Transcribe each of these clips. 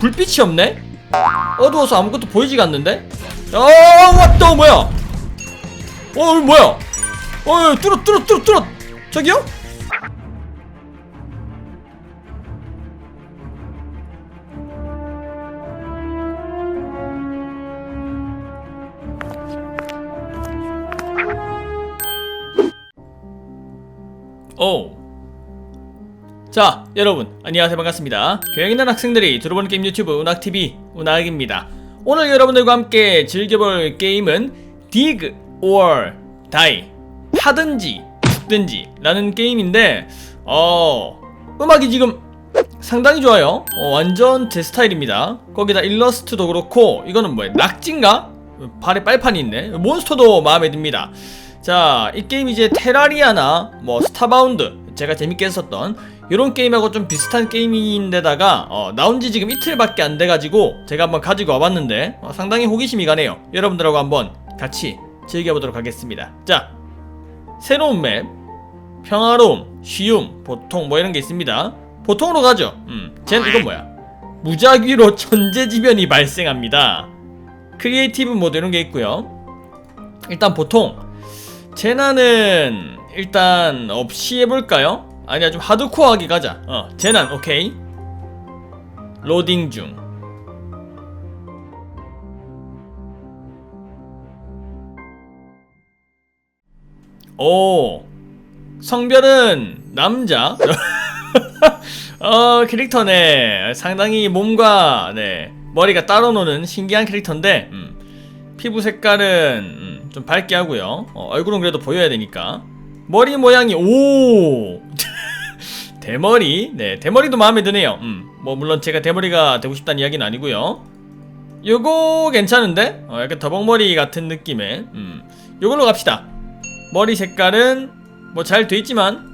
불빛이 없네? 어두워서 아무것도 보이지가 않는데? 어 왔다 뭐야 어 뭐야 어 뚫어 뚫어 뚫어 뚫어 저기요? 자, 여러분, 안녕하세요. 반갑습니다. 교양 있는 학생들이 들어보는 게임 유튜브 운학TV 운학입니다. 오늘 여러분들과 함께 즐겨볼 게임은 Dig or Die. 하든지 죽든지 라는 게임인데, 어, 음악이 지금 상당히 좋아요. 어, 완전 제 스타일입니다. 거기다 일러스트도 그렇고, 이거는 뭐야? 낙지인가? 발에 빨판이 있네. 몬스터도 마음에 듭니다. 자, 이 게임 이제 테라리아나 뭐 스타바운드 제가 재밌게 했었던 이런 게임하고 좀 비슷한 게임인데다가 어, 나온 지 지금 이틀밖에 안 돼가지고 제가 한번 가지고 와봤는데 어, 상당히 호기심이 가네요. 여러분들하고 한번 같이 즐겨보도록 하겠습니다. 자, 새로운 맵, 평화로움, 쉬움, 보통 뭐 이런 게 있습니다. 보통으로 가죠. 음, 쟨 이건 뭐야? 무작위로 천재지변이 발생합니다. 크리에이티브 모드 이런 게 있고요. 일단 보통 재난은 일단 없이 해볼까요? 아니야 좀 하드코어하게 가자 어 재난 오케이 로딩 중 오, 성별은 남자. 어, 캐릭터네. 상당히 몸과, 네, 머리가 따로 노는 신기한 캐릭터인데, 음, 피부 색깔은, 음, 좀 밝게 하고요. 어, 얼굴은 그래도 보여야 되니까. 머리 모양이, 오! 대머리. 네, 대머리도 마음에 드네요. 음, 뭐, 물론 제가 대머리가 되고 싶다는 이야기는 아니고요. 요거 괜찮은데? 어, 약간 더벅머리 같은 느낌의, 음, 요걸로 갑시다. 머리 색깔은 뭐 잘 돼 있지만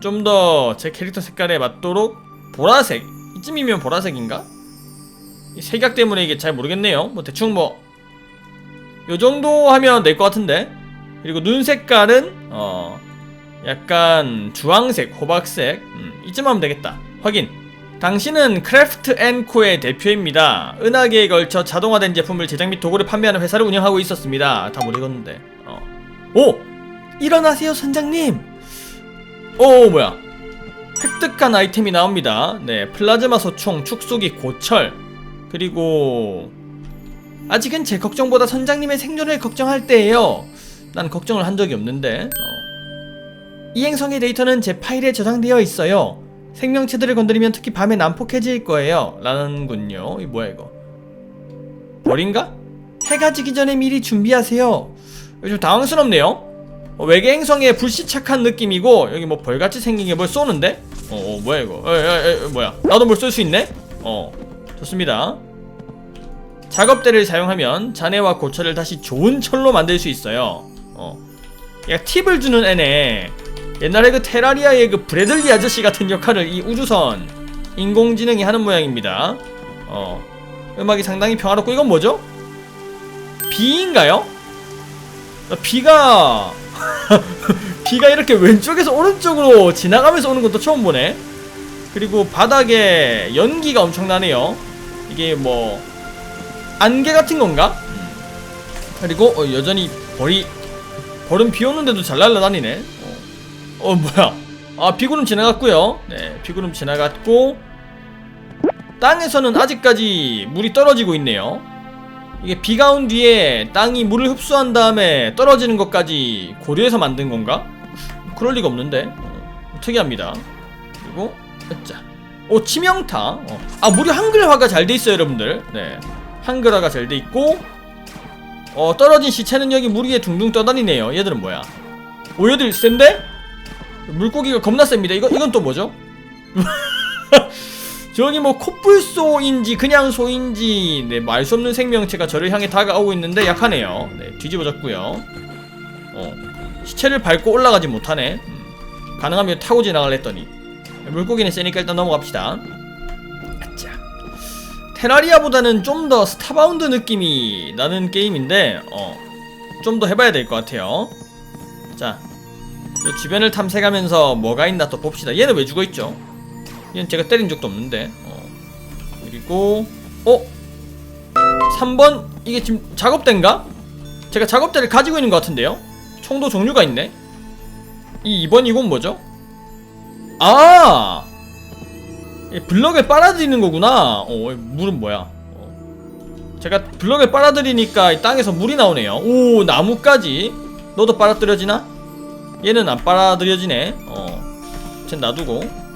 좀 더 제 캐릭터 색깔에 맞도록 보라색 이쯤이면 보라색인가? 이 색약 때문에 이게 잘 모르겠네요. 뭐 대충 뭐 요 정도 하면 될 것 같은데 그리고 눈 색깔은 어 약간 주황색, 호박색 음, 이쯤 하면 되겠다. 확인. 당신은 크래프트 앤코의 대표입니다. 은하계에 걸쳐 자동화된 제품을 제작 및 도구를 판매하는 회사를 운영하고 있었습니다. 다 못 읽었는데. 어. 오! 일어나세요, 선장님! 오, 뭐야. 획득한 아이템이 나옵니다. 네, 플라즈마 소총, 축소기, 고철. 그리고 아직은 제 걱정보다 선장님의 생존을 걱정할 때예요. 난 걱정을 한 적이 없는데. 어. 이 행성의 데이터는 제 파일에 저장되어 있어요. 생명체들을 건드리면 특히 밤에 난폭해질 거예요. 라는군요. 이 뭐야 이거? 벌인가? 해가 지기 전에 미리 준비하세요. 좀 당황스럽네요. 어, 외계 행성에 불시착한 느낌이고 여기 뭐 벌같이 생긴 게 뭘 쏘는데? 어, 어 뭐야 이거? 에, 에, 에, 뭐야? 나도 뭘 쏠 수 있네? 어 좋습니다. 작업대를 사용하면 잔해와 고철을 다시 좋은 철로 만들 수 있어요. 어, 야 팁을 주는 애네. 옛날에 그 테라리아의 그 브래들리 아저씨 같은 역할을 이 우주선 인공지능이 하는 모양입니다. 어, 음악이 상당히 평화롭고 이건 뭐죠? 비인가요? 어, 비가 비가 이렇게 왼쪽에서 오른쪽으로 지나가면서 오는 것도 처음 보네. 그리고 바닥에 연기가 엄청나네요. 이게 뭐 안개 같은 건가? 음. 그리고 어, 여전히 벌이 벌은 비 오는데도 잘 날아다니네. 어, 어 뭐야? 아 비구름 지나갔고요. 네, 비구름 지나갔고 땅에서는 아직까지 물이 떨어지고 있네요. 이게 비가 온 뒤에 땅이 물을 흡수한 다음에 떨어지는 것까지 고려해서 만든 건가? 그럴 리가 없는데 어, 특이합니다. 그리고 자, 오 치명타. 어. 아 무려 한글화가 잘 돼 있어요, 여러분들. 네, 한글화가 잘 돼 있고 어 떨어진 시체는 여기 물 위에 둥둥 떠다니네요. 얘들은 뭐야? 오 얘들 센데? 물고기가 겁나 셉니다. 이거 이건 또 뭐죠? 저기 뭐 코뿔소인지 그냥 소인지 네, 말수 없는 생명체가 저를 향해 다가오고 있는데 약하네요. 네, 뒤집어졌고요. 어, 시체를 밟고 올라가지 못하네. 음, 가능하면 타고 지나갈래 했더니 물고기는 세니까 일단 넘어갑시다. 아짜. 테라리아보다는 좀 더 스타바운드 느낌이 나는 게임인데 어, 좀 더 해봐야 될 것 같아요. 자, 요 주변을 탐색하면서 뭐가 있나 또 봅시다. 얘는 왜 죽어있죠? 얘는 제가 때린 적도 없는데 어. 그리고 어? 3번 이게 지금 작업대인가? 제가 작업대를 가지고 있는 것 같은데요? 총도 종류가 있네 이 2번 이건 뭐죠? 아! 이 블럭을 빨아들이는 거구나 어 물은 뭐야 어. 제가 블럭을 빨아들이니까 이 땅에서 물이 나오네요 오 나무까지 너도 빨아들여지나? 얘는 안 빨아들여지네. 어쟨 놔두고.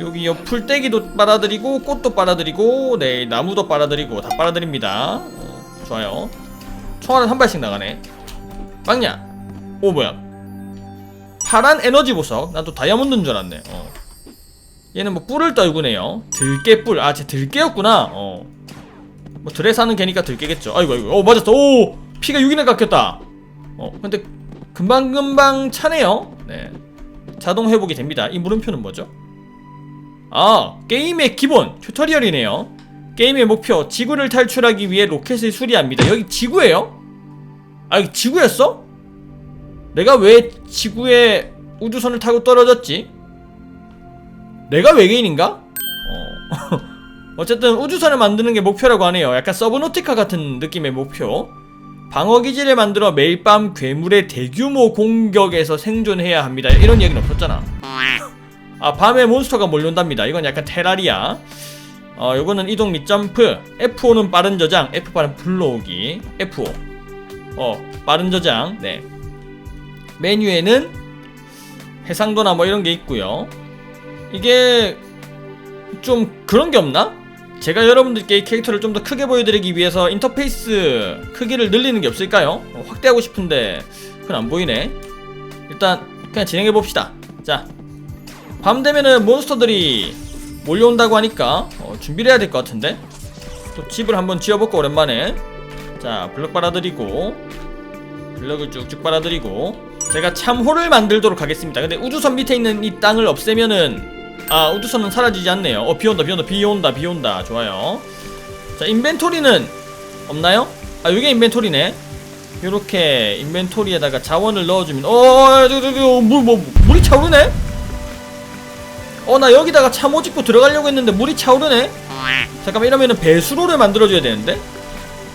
여기 요 풀떼기도 빨아들이고 꽃도 빨아들이고 네 나무도 빨아들이고 다 빨아들입니다. 어, 좋아요. 총알은 한 발씩 나가네. 빵냐? 오 뭐야? 파란 에너지 보석. 난 또 다이아몬드인 줄 알았네. 어. 얘는 뭐 뿔을 떨구네요. 들깨 뿔. 아 쟤 들깨였구나. 어뭐 들에 사는 개니까 들깨겠죠. 아이고 아이고. 어 맞았어. 오! 피가 6이나 깎였다. 어 근데 금방금방 차네요 네 자동 회복이 됩니다 이 물음표는 뭐죠? 아, 게임의 기본 튜토리얼이네요. 게임의 목표 지구를 탈출하기 위해 로켓을 수리합니다. 여기 지구예요? 아, 여기 지구였어? 내가 왜 지구에 우주선을 타고 떨어졌지? 내가 외계인인가? 어. 어쨌든 우주선을 만드는 게 목표라고 하네요. 약간 서브노티카 같은 느낌의 목표. 방어기지를 만들어 매일 밤 괴물의 대규모 공격에서 생존해야 합니다. 이런 얘기는 없었잖아. 아 밤에 몬스터가 몰려온답니다. 이건 약간 테라리아. 어 요거는 이동 및 점프. F5는 빠른 저장. F8은 불러오기. F5. 어 빠른 저장. 네. 메뉴에는 해상도나 뭐 이런 게 있고요. 이게 좀 그런 게 없나? 제가 여러분들께 이 캐릭터를 좀 더 크게 보여드리기 위해서 인터페이스 크기를 늘리는 게 없을까요? 어, 확대하고 싶은데 그건 안 보이네. 일단 그냥 진행해 봅시다. 자 밤 되면은 몬스터들이 몰려온다고 하니까 어, 준비를 해야 될 것 같은데? 또 집을 한번 지어볼까 오랜만에? 자 블럭 빨아들이고 블럭을 쭉쭉 빨아들이고 제가 참호를 만들도록 하겠습니다. 근데 우주선 밑에 있는 이 땅을 없애면은 아 우주선은 사라지지 않네요. 어 비온다 비온다 비온다 비온다. 좋아요. 자 인벤토리는 없나요? 아 요게 인벤토리네. 요렇게 인벤토리에다가 자원을 넣어주면 어물뭐 뭐, 물이 차오르네? 어 나 여기다가 참호 짓고 들어가려고 했는데 물이 차오르네? 잠깐만 이러면은 배수로를 만들어줘야 되는데?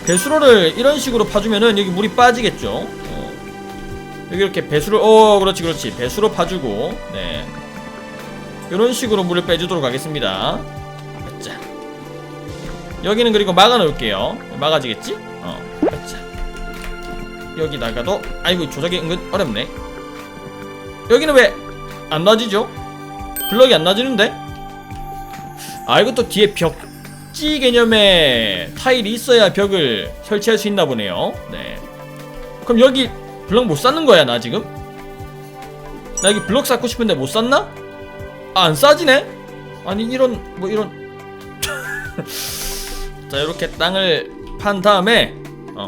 배수로를 이런 식으로 파주면은 여기 물이 빠지겠죠? 어. 여기 이렇게 배수로 어 그렇지 그렇지. 배수로 파주고 네 이런 식으로 물을 빼주도록 하겠습니다 자 여기는 그리고 막아 놓을게요 막아지겠지? 어 자. 여기다가도 아이고 조작이 은근 어렵네 여기는 왜 안 놔지죠? 블럭이 안 놔지는데? 아 이것도 뒤에 벽지 개념의 타일이 있어야 벽을 설치할 수 있나 보네요 네 그럼 여기 블럭 못 쌓는 거야 나 지금? 나 여기 블럭 쌓고 싶은데 못 쌓나? 아, 안 싸지네? 아니 이런 뭐 이런 자 이렇게 땅을 판 다음에 어.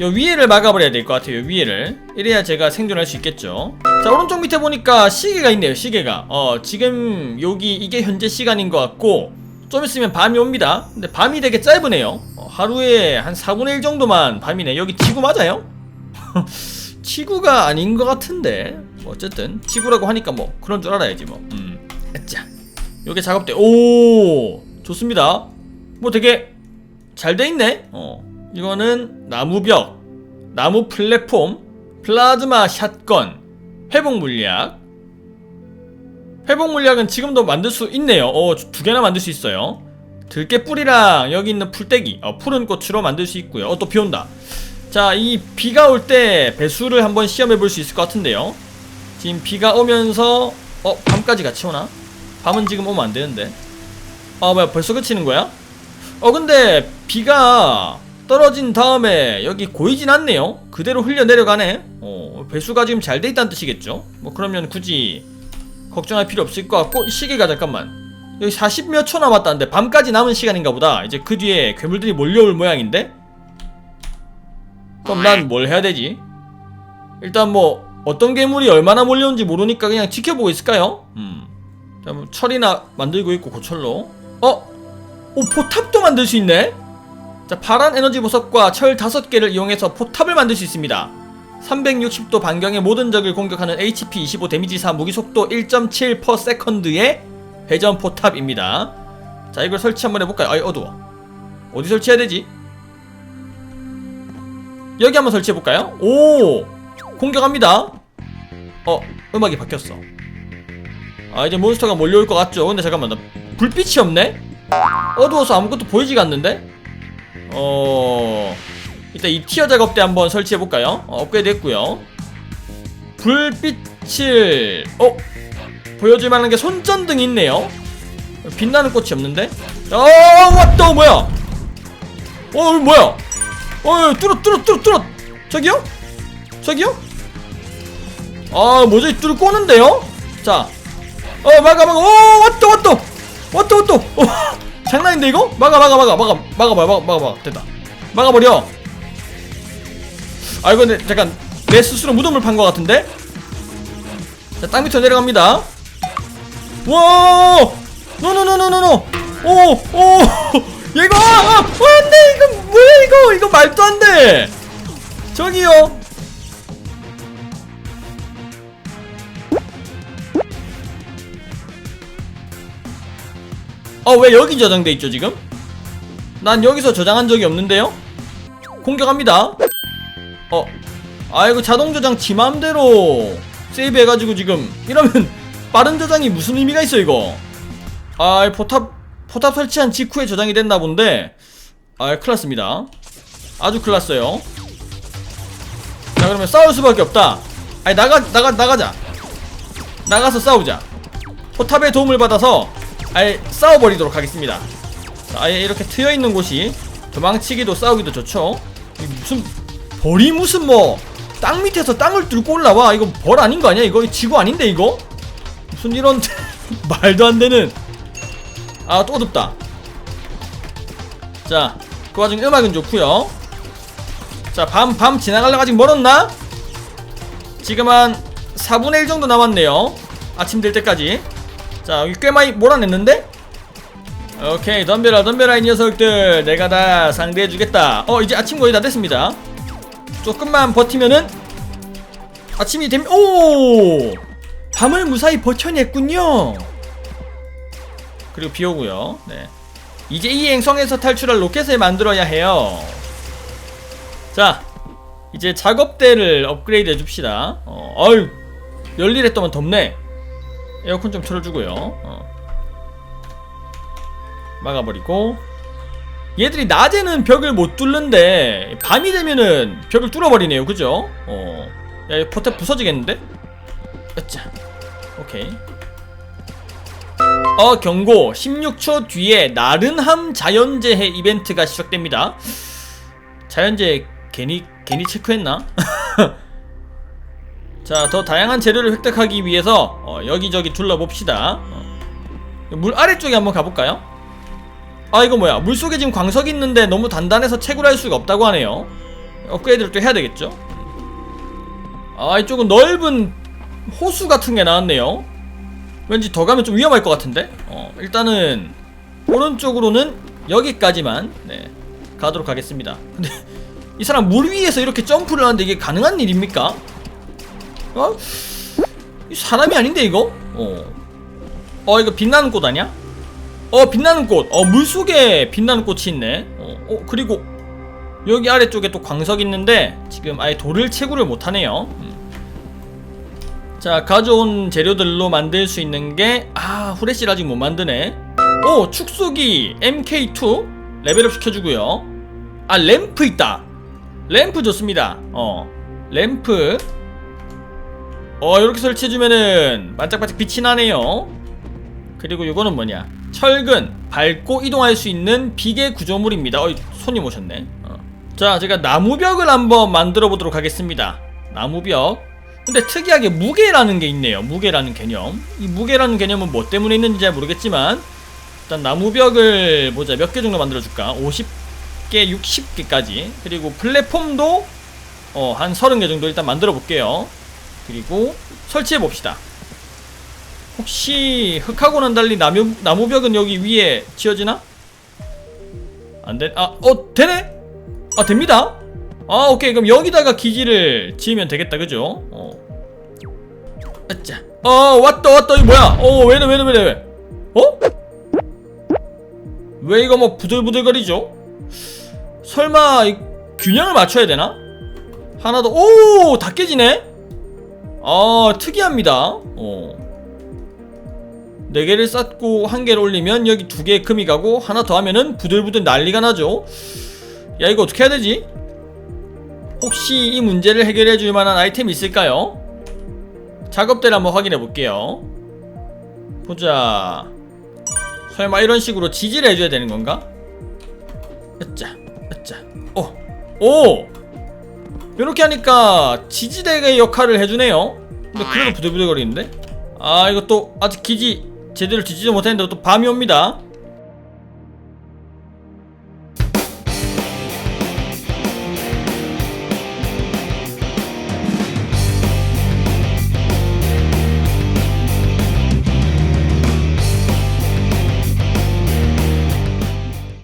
요 위에를 막아버려야 될 것 같아요 위에를 이래야 제가 생존할 수 있겠죠 자 오른쪽 밑에 보니까 시계가 있네요 시계가 어 지금 여기 이게 현재 시간인 것 같고 좀 있으면 밤이 옵니다 근데 밤이 되게 짧으네요 어, 하루에 한 4분의 1 정도만 밤이네 여기 지구 맞아요? 지구가 아닌 것 같은데 뭐 어쨌든 지구라고 하니까 뭐 그런 줄 알아야지 뭐 음. 자 요게 작업대. 오 좋습니다. 뭐 되게 잘 돼 있네. 어 이거는 나무벽 나무 플랫폼 플라즈마 샷건 회복 물약 회복 물약은 지금도 만들 수 있네요. 어 두 개나 만들 수 있어요. 들깨 뿌리랑 여기 있는 풀떼기 어, 푸른 꽃으로 만들 수 있고요. 어 또 비 온다. 자 이 비가 올 때 배수를 한번 시험해 볼 수 있을 것 같은데요. 지금 비가 오면서 어 밤까지 같이 오나? 밤은 지금 오면 안 되는데. 아 뭐야 벌써 그치는 거야? 어 근데 비가 떨어진 다음에 여기 고이진 않네요. 그대로 흘려 내려가네. 어 배수가 지금 잘 돼 있다는 뜻이겠죠? 뭐 그러면 굳이 걱정할 필요 없을 것 같고 이 시계가 잠깐만. 여기 40몇 초 남았다는데 밤까지 남은 시간인가 보다. 이제 그 뒤에 괴물들이 몰려올 모양인데? 그럼 난 뭘 해야 되지? 일단 뭐 어떤 괴물이 얼마나 몰려온지 모르니까 그냥 지켜보고 있을까요? 음. 자, 뭐 철이나 만들고 있고 고철로. 어? 오 포탑도 만들 수 있네. 자, 파란 에너지 보석과 철 5개를 이용해서 포탑을 만들 수 있습니다. 360도 반경의 모든 적을 공격하는 HP 25 데미지 4 무기 속도 1.7 per second의 회전 포탑입니다. 자 이걸 설치 한번 해볼까요? 아이 어두워 어디 설치해야 되지? 여기 한번 설치해볼까요? 오 공격합니다 어 음악이 바뀌었어 아 이제 몬스터가 몰려올 것 같죠? 근데 잠깐만 나 불빛이 없네? 어두워서 아무것도 보이지가 않는데? 어... 일단 이 티어 작업 때 한번 설치해볼까요? 어, 업그레이드 했고요 불빛을... 어? 보여줄 만한 게 손전등이 있네요 빛나는 꽃이 없는데? 어 왔다 뭐야 어 뭐야 어 뚫어 뚫어 뚫어 뚫어 저기요? 저기요? 아 뭐지 뚫을 꼬는데요? 자 어 막아 막아. 오 왔다 왔다. 왔다 왔다. 오, 장난인데 이거? 막아 막아 막아 막아. 막아 막아 막아 막아 막아 됐다. 막아버려. 아 이거 근데 잠깐 내 스스로 무덤을 판 것 같은데? 자땅 밑으로 내려갑니다. 와! 노노노노노노. 오오. 이거 아, 아, 안돼. 이거 뭐야 이거? 이거 말도 안돼. 저기요. 어 왜 여기 저장돼 있죠 지금? 난 여기서 저장한 적이 없는데요? 공격합니다. 어 아이고 자동 저장 지 맘대로 세이브 해가지고 지금. 이러면 빠른 저장이 무슨 의미가 있어 이거? 아 포탑 포탑 설치한 직후에 저장이 됐나 본데. 아 큰일났습니다. 아주 큰일났어요. 자 그러면 싸울 수밖에 없다. 아니 나가 나가 나가자. 나가서 싸우자. 포탑의 도움을 받아서 아예 싸워버리도록 하겠습니다. 자, 아예 이렇게 트여있는 곳이 도망치기도 싸우기도 좋죠. 이 무슨 벌이 무슨 뭐 땅 밑에서 땅을 뚫고 올라와. 이거 벌 아닌 거 아니야? 이거 지구 아닌데 이거? 무슨 이런 말도 안 되는. 아 또 어둡다. 자그 와중에 음악은 좋고요. 자밤 밤 지나가려고 아직 멀었나? 지금 한 4분의 1 정도 남았네요. 아침 될 때까지 자 여기 꽤 많이 몰아냈는데? 오케이 덤벼라 덤벼라 이 녀석들. 내가 다 상대해주겠다. 어 이제 아침 거의 다 됐습니다. 조금만 버티면은 아침이 되면 오! 밤을 무사히 버텨냈군요. 그리고 비 오고요. 네. 이제 이 행성에서 탈출할 로켓을 만들어야 해요. 자 이제 작업대를 업그레이드 해줍시다. 어, 어휴 열일했더만 덥네 에어컨 좀 틀어주고요 어. 막아버리고 얘들이 낮에는 벽을 못 뚫는데 밤이 되면은 벽을 뚫어버리네요 그죠? 어. 야, 이 포탑 부서지겠는데? 으짜. 오케이. 어, 경고. 16초 뒤에 나른함 자연재해 이벤트가 시작됩니다. 자연재해 괜히, 괜히 체크했나? 자, 더 다양한 재료를 획득하기 위해서 어, 여기저기 둘러봅시다. 어. 물 아래쪽에 한번 가볼까요? 아 이거 뭐야 물속에 지금 광석이 있는데 너무 단단해서 채굴할 수가 없다고 하네요 업그레이드를 또 해야 되겠죠 아 이쪽은 넓은 호수 같은 게 나왔네요 왠지 더 가면 좀 위험할 것 같은데 어 일단은 오른쪽으로는 여기까지만 네 가도록 하겠습니다 근데 이 사람 물 위에서 이렇게 점프를 하는데 이게 가능한 일입니까? 어? 이 사람이 아닌데 이거? 어, 어 이거 빛나는 꽃 아니야? 어 빛나는 꽃. 어 물속에 빛나는 꽃이 있네. 어, 어 그리고 여기 아래쪽에 또 광석이 있는데 지금 아예 돌을 채굴을 못하네요. 음. 자 가져온 재료들로 만들 수 있는 게 아 후레쉬를 아직 못 만드네. 오 축소기 MK2 레벨업 시켜주고요. 아 램프 있다. 램프 좋습니다. 어 램프. 어 이렇게 설치해주면은 반짝반짝 빛이 나네요. 그리고 이거는 뭐냐? 철근 밟고 이동할 수 있는 비계 구조물입니다. 어, 손님 오셨네. 어. 자, 제가 나무벽을 한번 만들어 보도록 하겠습니다. 나무벽. 근데 특이하게 무게라는 게 있네요. 무게라는 개념. 이 무게라는 개념은 뭐 때문에 있는지 잘 모르겠지만 일단 나무벽을 보자. 몇 개 정도 만들어 줄까? 50개, 60개까지. 그리고 플랫폼도 어, 한 30개 정도 일단 만들어 볼게요. 그리고 설치해 봅시다. 혹시 흙하고는 달리 나무, 나무벽은 여기 위에 지어지나? 안 돼? 아, 어, 되네? 아, 됩니다. 아, 오케이. 그럼 여기다가 기지를 지으면 되겠다. 그죠? 어. 아짜. 어, 왔다, 왔다. 이거 뭐야? 어, 왜래, 왜래, 왜래, 왜? 어? 왜 이거 뭐 부들부들거리죠? 설마 이 균형을 맞춰야 되나? 하나 더, 오! 다 깨지네? 아, 특이합니다. 어. 네 개를 쌓고 한 개를 올리면 여기 두 개의 금이 가고 하나 더 하면은 부들부들 난리가 나죠. 야, 이거 어떻게 해야 되지? 혹시 이 문제를 해결해 줄 만한 아이템이 있을까요? 작업대를 한번 확인해 볼게요. 보자. 설마 이런 식으로 지지를 해줘야 되는 건가? 으짜, 으짜. 오, 오! 이렇게 하니까 지지대의 역할을 해주네요. 근데 그래도 부들부들거리는데? 아, 이거 또 아직 기지 제대로 지지도 못했는데 또 밤이 옵니다.